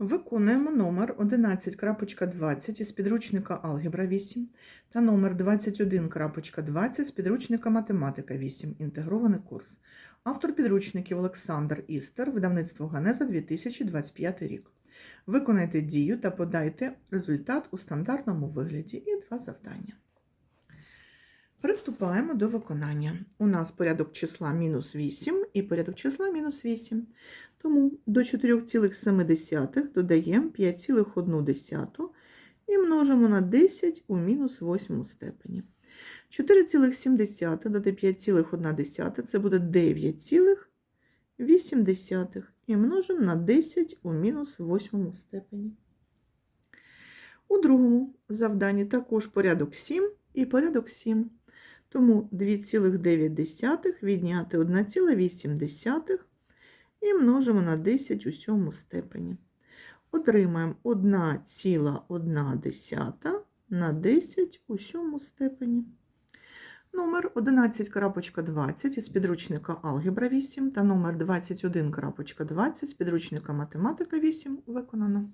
Виконуємо номер 11.20 із підручника Алгебра 8 та номер 21.20 з підручника Математика 8. Інтегрований курс. Автор підручників Олександр Істер, видавництво Ганеза 2025 рік. Виконайте дію та подайте результат у стандартному вигляді і два завдання. Приступаємо до виконання. У нас порядок числа мінус 8 і порядок числа мінус 8. Тому до 4,7 додаємо 5,1 і множимо на 10 у мінус 8 степені. 4,7 додати 5,1 це буде 9,8 і множимо на 10 у мінус 8 степені. У другому завданні також порядок 7 і порядок 7. Тому 2,9 відняти 1,8 і множимо на 10 у сьому степені. Отримаємо 1,1 на 10 у сьому степені. Номер 11.20 із підручника Алгебра 8 та номер 21.20 з підручника Математика 8 виконано.